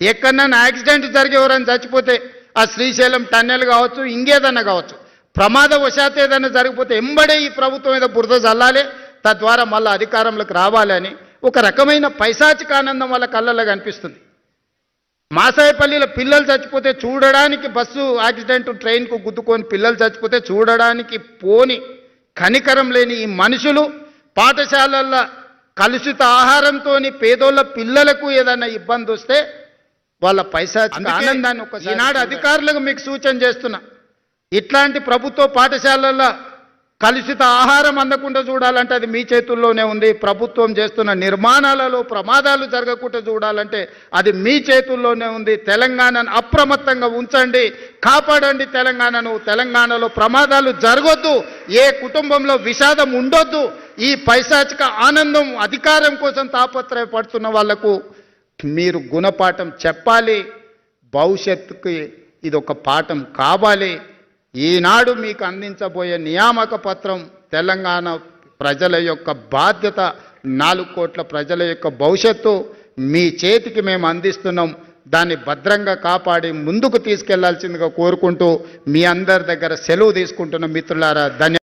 ఎక్కడన్నా యాక్సిడెంట్ జరిగి ఎవరైనా చచ్చిపోతే ఆ శ్రీశైలం టన్నెల్ కావచ్చు ఇంకేదన్నా కావచ్చు ప్రమాదవశాత్తు ఏదైనా జరిగిపోతే ఎంబడే ఈ ప్రభుత్వం మీద బురద చల్లాలి తద్వారా మళ్ళీ అధికారంలోకి రావాలని ఒక రకమైన పైశాచిక ఆనందం వాళ్ళ కళ్ళల్లో కనిపిస్తుంది. మాసాయిపల్లిలో పిల్లలు చచ్చిపోతే చూడడానికి బస్సు యాక్సిడెంట్ ట్రైన్కు గుద్దుకొని పిల్లలు చచ్చిపోతే చూడడానికి పోని కనికరం లేని ఈ మనుషులు పాఠశాలల్లో కలుషిత ఆహారంతో పేదోళ్ళ పిల్లలకు ఏదైనా ఇబ్బంది వస్తే వాళ్ళ పైశాచిక ఆనందాన్ని ఒక ఈనాడు అధికారులకు మీకు సూచన చేస్తున్నా. ఇట్లాంటి ప్రభుత్వ పాఠశాలల్లో కలుషిత ఆహారం అందకుండా చూడాలంటే అది మీ చేతుల్లోనే ఉంది. ప్రభుత్వం చేస్తున్న నిర్మాణాలలో ప్రమాదాలు జరగకుండా చూడాలంటే అది మీ చేతుల్లోనే ఉంది. తెలంగాణను అప్రమత్తంగా ఉంచండి. కాపాడండి తెలంగాణను. తెలంగాణలో ప్రమాదాలు జరగొద్దు. ఏ కుటుంబంలో విషాదం ఉండొద్దు. ఈ పైశాచిక ఆనందం అధికారం కోసం తాపత్రయపడుతున్న వాళ్ళకు మీరు గుణపాఠం చెప్పాలి భవిష్యత్తుకి ఇది ఒక పాఠం కావాలి. ఈనాడు మీకు అందించబోయే నియామక పత్రం తెలంగాణ ప్రజల యొక్క బాధ్యత నాలుగు కోట్ల ప్రజల యొక్క భవిష్యత్తు మీ చేతికి మేము అందిస్తున్నాం. దాన్ని భద్రంగా కాపాడి ముందుకు తీసుకెళ్ళాల్సిందిగా కోరుకుంటూ మీ అందరి దగ్గర సెలవు తీసుకుంటున్న మిత్రులారా ధన్యవాదాలు.